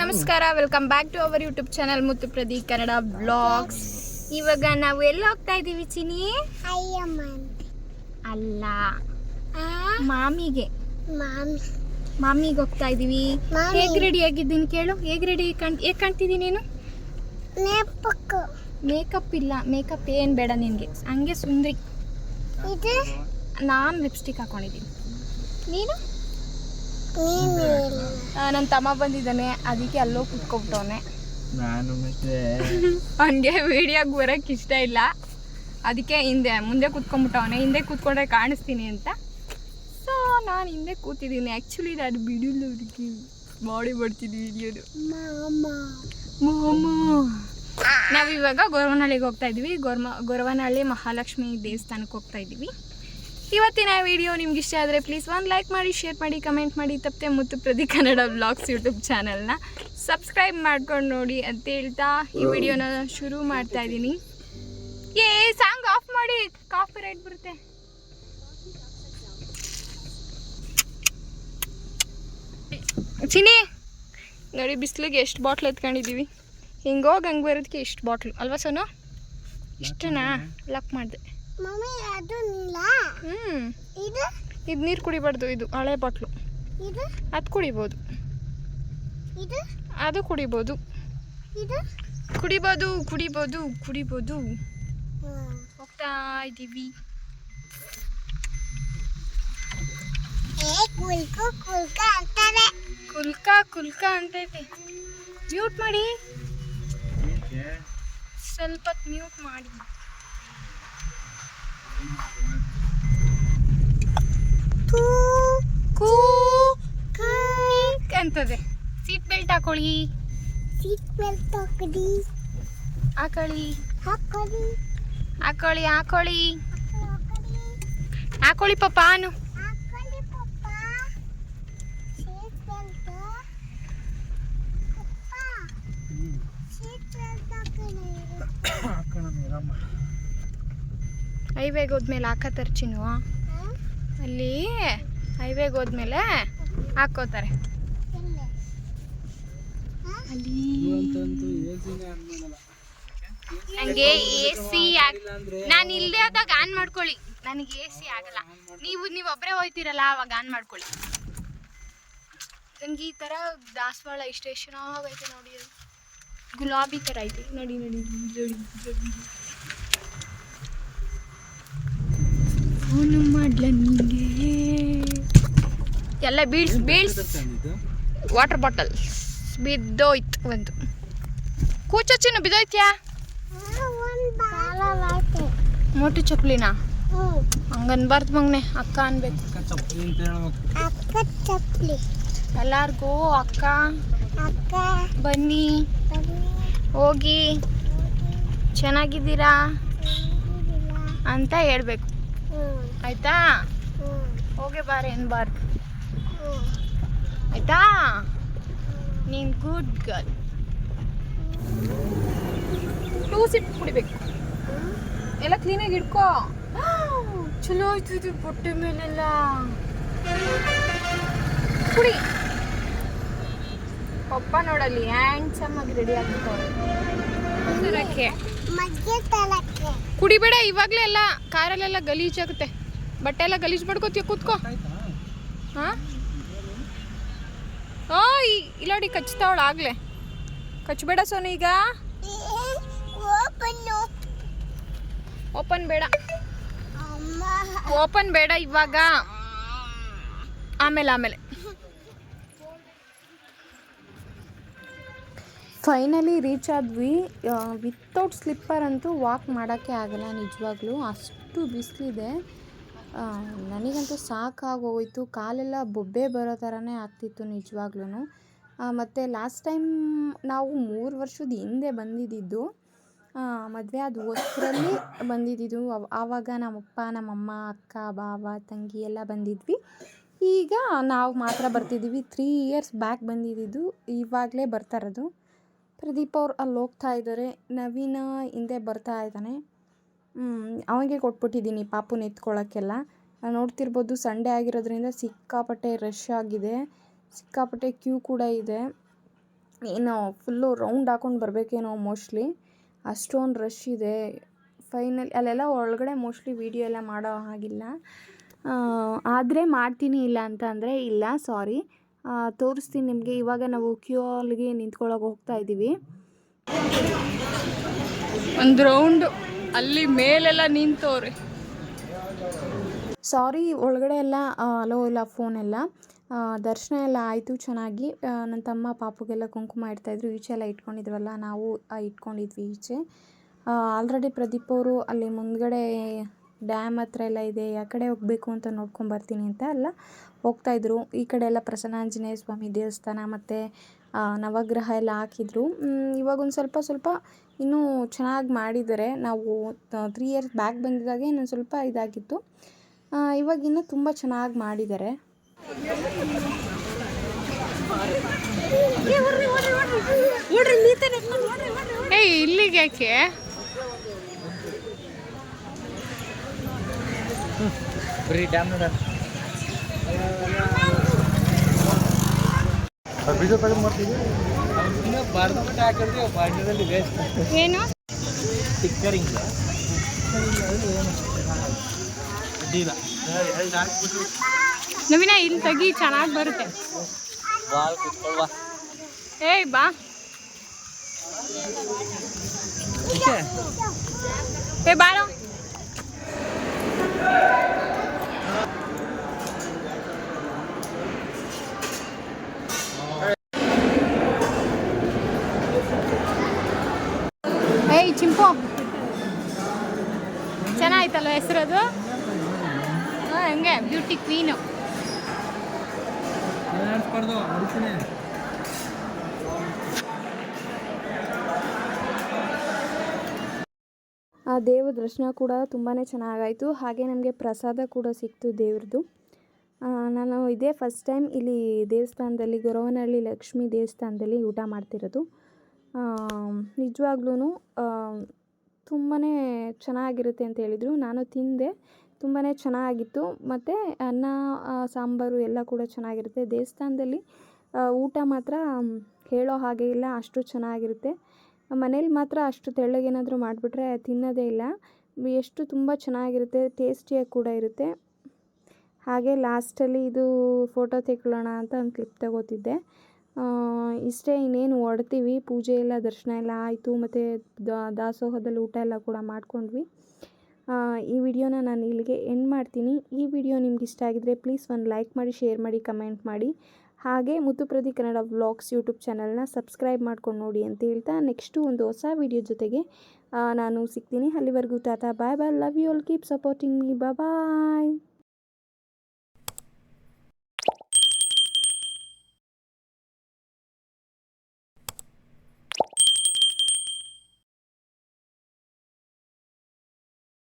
ನಮಸ್ಕಾರ welcome back to our YouTube channel Muthu Pradeep Kannada vlogs ಇವಾಗ ನಾವು ಎಲ್ಲಿ ಹೋಗ್ತಾ ಇದ್ದೀವಿ ಚಿನಿ ಅಲ್ಲ. ಮಾಮಿಗೆ. ಮಾಮಿ. ಮಾಮಿಗೆ ಹೋಗ್ತಾ ಇದೀವಿ. ಹೇಗ್ ರೆಡಿ ಆಗಿದ್ದೀನಿ ಕೇಳು. ಹೇಗ್ ರೆಡಿ ಕಾಣ್ ಹೇಗ್ ಕಾಣ್ತಿದ್ದೀನಿ ನೀನು? ಮೇಕಪ್ ಇಲ್ಲ. ಮೇಕಪ್ ಏನು ಬೇಡ ನಿನಗೆ. ಹಂಗೆ ಸುಂದ್ರಿ. ನಾನು ಲಿಪ್ಸ್ಟಿಕ್ ಹಾಕೊಂಡಿದ್ದೀನಿ. ನೀನು? ನನ್ನ ತಮ್ಮ ಬಂದಿದ್ದಾನೆ ಅದಕ್ಕೆ ಅಲ್ಲೋ ಕುತ್ಕೊಬಿಟ್ಟವನೆ. ನಾನು ಮತ್ತೆ ಅವನಿಗೆ ವಿಡಿಯೋಗೆ ಬರೋಕ್ಕೆ ಇಷ್ಟ ಇಲ್ಲ. ಅದಕ್ಕೆ ಹಿಂದೆ ಮುಂದೆ ಕುತ್ಕೊಂಡ್ಬಿಟ್ಟವನೆ. ಹಿಂದೆ ಕೂತ್ಕೊಂಡ್ರೆ ಕಾಣಿಸ್ತೀನಿ ಅಂತ. ಸೊ ನಾನು ಹಿಂದೆ ಕೂತಿದ್ದೀನಿ. ಆ್ಯಕ್ಚುಲಿ ನಾನು ಬಿಡಿಲ್ಲ ಅವ್ರಿಗೆ ಮಾಡಿ ಬರ್ತೀನಿ ವಿಡಿಯೋದು ಮಾಮ. ನಾವಿವಾಗ ಗೊರವನಹಳ್ಳಿಗೆ ಹೋಗ್ತಾ ಇದ್ದೀವಿ. ಗೊರ್ಮ ಗೊರವನಹಳ್ಳಿ ಮಹಾಲಕ್ಷ್ಮಿ ದೇವಸ್ಥಾನಕ್ಕೆ ಹೋಗ್ತಾ ಇದ್ದೀವಿ. ಇವತ್ತಿನ ವಿಡಿಯೋ ನಿಮ್ಗೆ ಇಷ್ಟ ಆದರೆ ಪ್ಲೀಸ್ ಒಂದು ಲೈಕ್ ಮಾಡಿ ಶೇರ್ ಮಾಡಿ ಕಮೆಂಟ್ ಮಾಡಿ. ತಪ್ಪದೆ ಮುತ್ತು ಪ್ರದಿ ಕನ್ನಡ ಬ್ಲಾಗ್ಸ್ ಯೂಟ್ಯೂಬ್ ಚಾನಲ್ನ ಸಬ್ಸ್ಕ್ರೈಬ್ ಮಾಡ್ಕೊಂಡು ನೋಡಿ ಅಂತ ಹೇಳ್ತಾ ಈ ವಿಡಿಯೋನ ಶುರು ಮಾಡ್ತಾ ಇದ್ದೀನಿ. ಏ ಸಾಂಗ್ ಆಫ್ ಮಾಡಿ. ಕಾಫಿ ರೈಟ್ ಬರುತ್ತೆ. ಚಿನಿ ನೋಡಿ ಬಿಸಿಲಿಗೆ ಎಷ್ಟು ಬಾಟ್ಲ್ ಎತ್ಕೊಂಡಿದ್ದೀವಿ. ಹಿಂಗೆ ಹೋಗಿ ಹಂಗೆ ಬರೋದಕ್ಕೆ ಇಷ್ಟು ಬಾಟ್ಲು ಅಲ್ವಾ ಸೋನು? ಇಷ್ಟನಾ? ಲಕ್ ಮಾಡಿದೆ. ಮಮ್ಮಿ ಅದು ನೀಲ? ಹ್ಞೂ ಇದು? ಇದು ನೀರು ಕುಡಿಬಾರ್ದು ಇದು ಹಳೆ ಬಾಟ್ಲು. ಇದು? ಅದು ಕುಡಿಬೋದು. ಇದು? ಅದು ಕುಡಿಬೋದು. ಇದು? ಕುಡಿಬೋದು ಕುಡಿಬೋದು ಕುಡಿಬೋದು. ಹ್ಮ್. ಹೋಗ್ತಾ ಇದ್ದೀವಿ ಏ ಕುಲ್ಕು ಕುಲ್ಕ ಅಂತಾರೆ ಕುಲ್ಕ ಕುಲ್ಕ ಅಂತೈತೆ. ಮ್ಯೂಟ್ ಮಾಡಿ. ಸ್ವಲ್ಪ ಮ್ಯೂಟ್ ಮಾಡಿ. ಅಂತದೆ. ಸೀಟ್ ಬೆಲ್ಟ್ ಹಾಕೊಳ್ಳಿ. ಸೀಟ್ ಬೆಲ್ಟ್ ಹಾಕಡಿ ಹಾಕೊಳ್ಳಿ. ಹಾಕೊಳ್ಳಿ ಹಾಕೊಳ್ಳಿ. ಹಾಕೊಳ್ಳಿ ಹಾಕೊಳ್ಳಿ ಹಾಕೊಳ್ಳಿ ಪಪ್ಪಾನು ಹಾಕೊಳ್ಳಿ ಪಪ್ಪ ಸೀಟ್ ಬೆಲ್ಟ್ ಪಪ್ಪ ಸೀಟ್ ಬೆಲ್ಟ್ ಹಾಕೊಳ್ಳಿ ಹಾಕೋಣ ನೀರಮ್ಮ ಹೈವೇಗೆ ಹೋದ್ಮೇಲೆ ಹಾಕತ್ತಾರೆ ಚಿನ್ನು? ಅಲ್ಲಿ ಹೈವೇಗೆ ಹೋದ್ಮೇಲೆ ಹಾಕೋತಾರೆ. ಅಲ್ಲಿ ನನಗೆ ಎ ಸಿ ನಾನು ಇಲ್ಲದೆ ಆದಾಗ ಆನ್ ಮಾಡ್ಕೊಳ್ಳಿ. ನನಗೆ ಎ ಸಿ ಆಗಲ್ಲ. ನೀವು ನೀವು ಒಬ್ಬರೇ ಹೋಯ್ತಿರಲ್ಲ ಅವಾಗ ಆನ್ ಮಾಡ್ಕೊಳ್ಳಿ. ನನಗೆ ಈ ಥರ ದಾಸವಾಳ ಇಷ್ಟು ಎಷ್ಟು ಚೆನ್ನಾಗೈತೆ ನೋಡಿ. ಗುಲಾಬಿ ಥರ ಐತೆ. ನೋಡಿ ನೋಡಿ ನೋಡಿ. ಫೋನು ಮಾಡ್ಲ ನಿಂಗೆ? ಎಲ್ಲ ಬೀಳ್ಸ್ ಬೀಳ್ಸ್. ವಾಟರ್ ಬಾಟಲ್ ಬಿದ್ದೋಯ್ತು ಒಂದು. ಕೂಚೊಚ್ಚಿನ ಬಿದ್ದೋಯ್ತ್ಯಾ? ಮೋಟು ಚಪ್ಪಲಿನ? ಹಂಗನ್ ಹಂಗನ್ಬಾರ್ದು ಮಗ್ನೆ ಅಕ್ಕ ಅನ್ಬೇಕು. ಅಕ್ಕ ಚಪ್ಪಲಿ ಎಲ್ಲಾರ್ಗೂ ಅಕ್ಕ. ಅಕ್ಕ. ಬನ್ನಿ. ಹೋಗಿ. ಚೆನ್ನಾಗಿದ್ದೀರಾ? ಅಂತ ಹೇಳ್ಬೇಕು. ಆಯ್ತಾ? ಹೋಗಿ ಬಾರೆ ಅನ್ಬಾರ್ದು ಹ್ಞೂ ಆಯ್ತಾ? ನೀನ್ ಗುಡ್ ಗರ್ಲ್ ಟೂ ಸಿಟ್ ಕುಡಿಬೇಕು. ಎಲ್ಲ ಕ್ಲೀನಾಗಿ ಇಟ್ಕೋ ಚಲೋ ಆಯ್ತು ಇದು ಬೊಟ್ಟೆ ಮೇಲೆಲ್ಲ. ಕುಡಿ. ಪಪ್ಪ ನೋಡಲಿ ಹ್ಯಾಂಡ್ಸಮ್ ಆಗಿ ರೆಡಿ ಆಗ್ಬಿಟ್ಟವ್ರೆ. ಕುಡಿಬೇಡ ಇವಾಗಲೇ ಎಲ್ಲ ಕಾರಲ್ಲೆಲ್ಲ ಗಲೀಜಾಗುತ್ತೆ. ಬಟ್ಟೆ ಎಲ್ಲ ಗಲೀಜು ಮಾಡ್ಕೋತೀಯ? ಕೂತ್ಕೋ. ಹಾ? ಓ ಇಲ್ಲೋಡಿ ಕಚ್ತಾವಳ ಆಗ್ಲೇ. ಕಚ್ಬೇಡ ಸೋನು ಈಗ. ಓಪನ್ ಓಪನ್ ಬೇಡ. ಅಮ್ಮ. ಓಪನ್ ಬೇಡ ಇವಾಗ. ಆಮೇಲೆ ಆಮೇಲೆ. ಫೈನಲಿ ರೀಚ್ ಆದ್ವಿ. ವಿತೌಟ್ ಸ್ಲಿಪ್ಪರ್ ಅಂತೂ ವಾಕ್ ಮಾಡೋಕ್ಕೆ ಆಗಲ್ಲ ನಿಜವಾಗ್ಲೂ. ಅಷ್ಟು ಬಿಸಿಲಿದೆ. ನನಗಂತೂ ಸಾಕಾಗೋಯಿತು ಕಾಲೆಲ್ಲ ಬೊಬ್ಬೆ ಬರೋ ಥರನೇ ಆಗ್ತಿತ್ತು ನಿಜವಾಗ್ಲೂ ಮತ್ತು ಲಾಸ್ಟ್ ಟೈಮ್ ನಾವು ಮೂರು ವರ್ಷದ ಹಿಂದೆ ಬಂದಿದ್ದಿದ್ದು ಮದುವೆ ಆದ ಹೊಸರಲ್ಲಿ ಬಂದಿದ್ದಿದ್ದು. ಆವಾಗ ನಮ್ಮಪ್ಪ ನಮ್ಮಮ್ಮ ಅಕ್ಕ ಬಾವ ತಂಗಿ ಎಲ್ಲ ಬಂದಿದ್ವಿ. ಈಗ ನಾವು ಮಾತ್ರ ಬರ್ತಿದ್ದೀವಿ. ತ್ರೀ ಇಯರ್ಸ್ ಬ್ಯಾಕ್ ಬಂದಿದ್ದು ಇವಾಗಲೇ ಬರ್ತಾ ಇರೋದು. ಪ್ರದೀಪ್ ಅವ್ರು ಅಲ್ಲಿ ಹೋಗ್ತಾ ಇದ್ದಾರೆ ನವೀನ ಹಿಂದೆ ಬರ್ತಾ ಇದ್ದಾನೆ. ಅವನಿಗೆ ಕೊಟ್ಬಿಟ್ಟಿದ್ದೀನಿ ಪಾಪುನ ಎತ್ಕೊಳ್ಳೋಕ್ಕೆಲ್ಲ ನೋಡ್ತಿರ್ಬೋದು ಸಂಡೇ ಆಗಿರೋದ್ರಿಂದ ಸಿಕ್ಕಾಪಟ್ಟೆ ರಶ್ ಆಗಿದೆ. ಸಿಕ್ಕಾಪಟ್ಟೆ ಕ್ಯೂ ಕೂಡ ಇದೆ. ಏನೋ ಫುಲ್ಲು ರೌಂಡ್ ಹಾಕೊಂಡು ಬರಬೇಕೇನೋ ಮೋಸ್ಟ್ಲಿ ಅಷ್ಟೊಂದು ರಶ್ ಇದೆ. ಫೈನಲ್ ಅಲ್ಲೆಲ್ಲ ಒಳಗಡೆ ಮೋಸ್ಟ್ಲಿ ವೀಡಿಯೋ ಎಲ್ಲ ಮಾಡೋ ಹಾಗಿಲ್ಲ. ಆದರೆ ಮಾಡ್ತೀನಿ ಇಲ್ಲ ಅಂತ ಅಂದರೆ ಇಲ್ಲ ಸಾರಿ ತೋರಿಸ್ತೀನಿ ನಿಮಗೆ. ಇವಾಗ ನಾವು ಕ್ಯೂ ಅಲ್ಲಿಗೆ ನಿಂತ್ಕೊಳ್ಳೋಕೆ ಹೋಗ್ತಾ ಇದ್ದೀವಿ ಒಂದು ರೌಂಡು ಅಲ್ಲಿ ಮೇಲೆಲ್ಲ ನಿಂತವ್ರಿ. ಸಾರಿ, ಒಳಗಡೆ ಎಲ್ಲ ಅಲೋ ಇಲ್ಲ ಫೋನ್ ಎಲ್ಲ. ದರ್ಶನ ಎಲ್ಲ ಆಯಿತು ಚೆನ್ನಾಗಿ. ನನ್ನ ತಮ್ಮ ಪಾಪುಗೆಲ್ಲ ಕುಂಕುಮ ಇಡ್ತಾಯಿದ್ರು ಈಚೆ ಎಲ್ಲ ಇಟ್ಕೊಂಡಿದ್ವಲ್ಲ, ನಾವು ಇಟ್ಕೊಂಡಿದ್ವಿ ಈಚೆ. ಆಲ್ರೆಡಿ ಪ್ರದೀಪ್ ಅವರು ಅಲ್ಲಿ ಮುಂದ್ಗಡೆ ಡ್ಯಾಮ್ ಹತ್ರ ಎಲ್ಲ ಇದೆ, ಆ ಕಡೆ ಹೋಗಬೇಕು ಅಂತ ನೋಡ್ಕೊಂಬರ್ತೀನಿ ಅಂತ ಎಲ್ಲ ಹೋಗ್ತಾಯಿದ್ರು ಈ ಕಡೆ ಎಲ್ಲ ಪ್ರಸನ್ನಾಂಜನೇಯ ಸ್ವಾಮಿ ದೇವಸ್ಥಾನ ಮತ್ತು ನವಗ್ರಹ ಎಲ್ಲ ಹಾಕಿದ್ರು. ಇವಾಗ ಒಂದು ಸ್ವಲ್ಪ ಸ್ವಲ್ಪ ಇನ್ನೂ ಚೆನ್ನಾಗಿ ಮಾಡಿದ್ದಾರೆ. ನಾವು ತ್ರೀ ಇಯರ್ಸ್ ಬ್ಯಾಕ್ ಬಂದಿದ್ದಾಗೆ ಇನ್ನೊಂದು ಸ್ವಲ್ಪ ಇದಾಗಿತ್ತು. ಇವಾಗ ಇನ್ನೂ ತುಂಬ ಚೆನ್ನಾಗಿ ಮಾಡಿದ್ದಾರೆ. ಏಯ್ ಇಲ್ಲಿಗೆ ಯಾಕೆ? ಡ್ಯಾಮ್ ನೋಡ ಬೀಜ ತಗೊಂಡು ಮಾಡ್ತೀವಿ ಬಾರ್ದು ಬಿಟ್ಟು ಹಾಕಿದ್ರೆ ಬಾಂಡ್ಯದಲ್ಲಿ ವೇಸ್ಟ್ ಏನು ಸ್ಟಿಕ್ಕರಿಂಗ್ ಅಡ್ಡಿಲ್ಲ ಎರಡು ಹಾಕ್ಬಿಟ್ಟು ನವೀನ ಇಲ್ಲಿ ತೆಗಿ, ಚೆನ್ನಾಗಿ ಬರುತ್ತೆ. ಬಾಲ್ ಕುತ್ಕೊಳ್ವಾ ಏಯ್, ಬಾ. ಏ ಬಾರೋ. ಏಯ್, ಚಿಂಪು. ಚೆನ್ನಾಯ್ತಲ್ಲ ಹೆಸರದು? ಹಾಂ, ಹಂಗೆ ಬ್ಯೂಟಿ ಕ್ವೀನು ಆ ದೇವ್ರ ದರ್ಶನ ಕೂಡ ತುಂಬಾ ಚೆನ್ನಾಗಾಯಿತು. ಹಾಗೆ ನಮಗೆ ಪ್ರಸಾದ ಕೂಡ ಸಿಕ್ತು ದೇವ್ರದ್ದು. ನಾನು ಇದೇ ಫಸ್ಟ್ ಟೈಮ್ ಇಲ್ಲಿ ದೇವಸ್ಥಾನದಲ್ಲಿ, ಗೊರವನಹಳ್ಳಿ ಲಕ್ಷ್ಮೀ ದೇವಸ್ಥಾನದಲ್ಲಿ ಊಟ ಮಾಡ್ತಿರೋದು. ನಿಜವಾಗ್ಲೂ ತುಂಬಾ ಚೆನ್ನಾಗಿರುತ್ತೆ ಅಂತ ಹೇಳಿದರು. ನಾನು ತಿಂದೆ ತುಂಬಾ ಚೆನ್ನಾಗಿತ್ತು. ಮತ್ತು ಅನ್ನ ಸಾಂಬಾರು ಎಲ್ಲ ಕೂಡ ಚೆನ್ನಾಗಿರುತ್ತೆ. ದೇವಸ್ಥಾನದಲ್ಲಿ ಊಟ ಮಾತ್ರ ಹೇಳೋ ಹಾಗೆ ಇಲ್ಲ, ಅಷ್ಟು ಚೆನ್ನಾಗಿರುತ್ತೆ. ಮನೇಲಿ ಮಾತ್ರ ಅಷ್ಟು ತೆಳ್ಳಗೇನಾದರೂ ಮಾಡಿಬಿಟ್ರೆ ತಿನ್ನೋದೇ ಇಲ್ಲ. ಎಷ್ಟು ತುಂಬ ಚೆನ್ನಾಗಿರುತ್ತೆ, ಟೇಸ್ಟಿಯಾಗಿ ಕೂಡ ಇರುತ್ತೆ. ಹಾಗೆ ಲಾಸ್ಟಲ್ಲಿ ಇದು ಫೋಟೋ ತೆಕ್ಕೊಳ್ಳೋಣ ಅಂತ ಒಂದು ಕ್ಲಿಪ್ ತಗೋತಿದ್ದೆ. ಇಷ್ಟೇ ಇನ್ನೇನು ಹೊಡ್ತೀವಿ ಪೂಜೆ ಎಲ್ಲ, ದರ್ಶನ ಎಲ್ಲ ಆಯಿತು. ಮತ್ತು ದಾಸೋಹದಲ್ಲಿ ಊಟ ಎಲ್ಲ ಕೂಡ ಮಾಡ್ಕೊಂಡ್ವಿ. ಈ ವಿಡಿಯೋನ ನಾನು ಇಲ್ಲಿಗೆ ಎಂಡ್ ಮಾಡ್ತೀನಿ. ಈ ವಿಡಿಯೋ ನಿಮ್ಗೆ ಇಷ್ಟ ಆಗಿದ್ರೆ ಪ್ಲೀಸ್ ಒಂದು ಲೈಕ್ ಮಾಡಿ ಶೇರ್ ಮಾಡಿ ಕಮೆಂಟ್ ಮಾಡಿ. ಹಾಗೆ ಮುತ್ತುಪ್ರದಿ ಕನ್ನಡ ವ್ಲಾಗ್ಸ್ ಯೂಟ್ಯೂಬ್ ಚಾನಲ್ನ ಸಬ್ಸ್ಕ್ರೈಬ್ ಮಾಡ್ಕೊಂಡು ನೋಡಿ ಅಂತ ಹೇಳ್ತಾ ನೆಕ್ಸ್ಟು ಒಂದು ಹೊಸ ವಿಡಿಯೋ ಜೊತೆಗೆ ನಾನು ಸಿಗ್ತೀನಿ. ಅಲ್ಲಿವರೆಗೂ ta-ta bye bye love you all keep supporting me bye